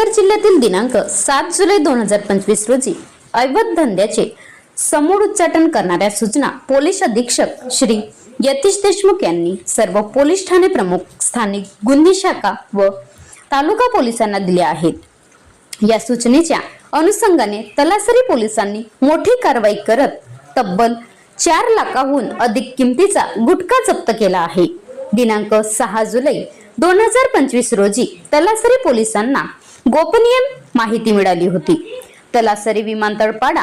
पालघर जिल्ह्यातील दिनांक सात जुलै दोन हजार पंचवीस रोजी ऐवत धंद्याचे समूळ उच्चाटन करणाऱ्या सूचना पोलीस अधीक्षक श्री यतीश देशमुख यांनी सर्व पोलीस ठाणे प्रमुख स्थानिक गुन्हे शाखा व तालुका पोलिसांना दिल्या आहेत. या सूचनेच्या अनुषंगाने तलासरी पोलिसांनी मोठी कारवाई करत तब्बल चार लाखाहून अधिक किमतीचा गुटखा जप्त केला आहे. दिनांक सहा जुलै दोन हजार पंचवीस रोजी तलासरी पोलिसांना गोपनीय माहिती मिळाली होती. तलासरी विमानतळपाडा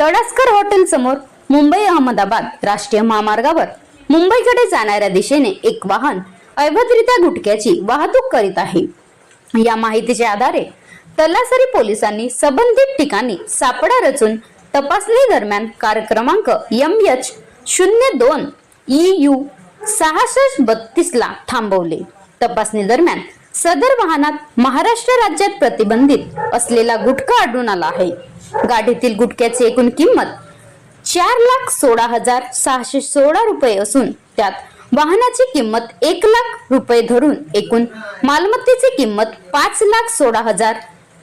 तडासकर हॉटेल समोर मुंबई अहमदाबाद राष्ट्रीय महामार्गावर मुंबईकडे जाणाऱ्या दिशेने एक वाहन अवैधरित्या गुटख्याची वाहतूक करीत आहे. या माहितीच्या आधारे तलासरी पोलिसांनी संबंधित ठिकाणी सापडा रचून तपासणी दरम्यान कार क्रमांक एम एच शून्य दोन ई यू सहाशे बत्तीसला थांबवले. तपासणी दरम्यान सदर वाहनात महाराष्ट्र राज्यात प्रतिबंधित असलेला गुटखा आढळून आला आहे. गाडीतील गुटख्याची एकूण किंमत चार लाख सोळा हजार सहाशे सोळा रुपये असून त्यात वाहनाची किंमत एक लाख रुपये धरून एकूण मालमत्तेची किंमत पाच लाख सोळा हजार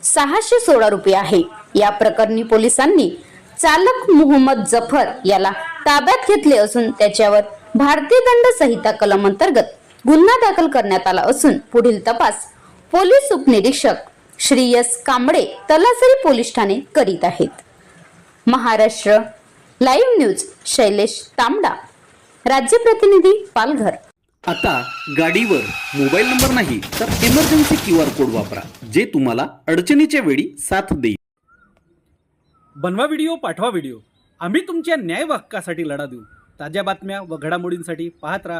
सहाशे सोळा रुपये आहे. या प्रकरणी पोलिसांनी चालक मोहम्मद जफर याला ताब्यात घेतले असून त्याच्यावर भारतीय दंड संहिता कलम अंतर्गत गुन्हा दाखल करण्यात आला असून पुढील तपास पोलीस उपनिरीक्षक श्री एस कांबळे तलासरी पोलीस ठाणे करीत आहेत. महाराष्ट्र लाईव्ह न्यूज शैलेश तांबडा राज्य प्रतिनिधी पालघर. आता गाडीवर मोबाईल नंबर नाही तर इमर्जन्सी क्यू आर कोड वापरा जे तुम्हाला अडचणीच्या वेळी साथ देईल. बनवा व्हिडिओ पाठवा व्हिडिओ. आम्ही तुमच्या न्याय हक्कासाठी लढा देऊ. ताज्या बातम्या व घडामोडींसाठी पाहत राहा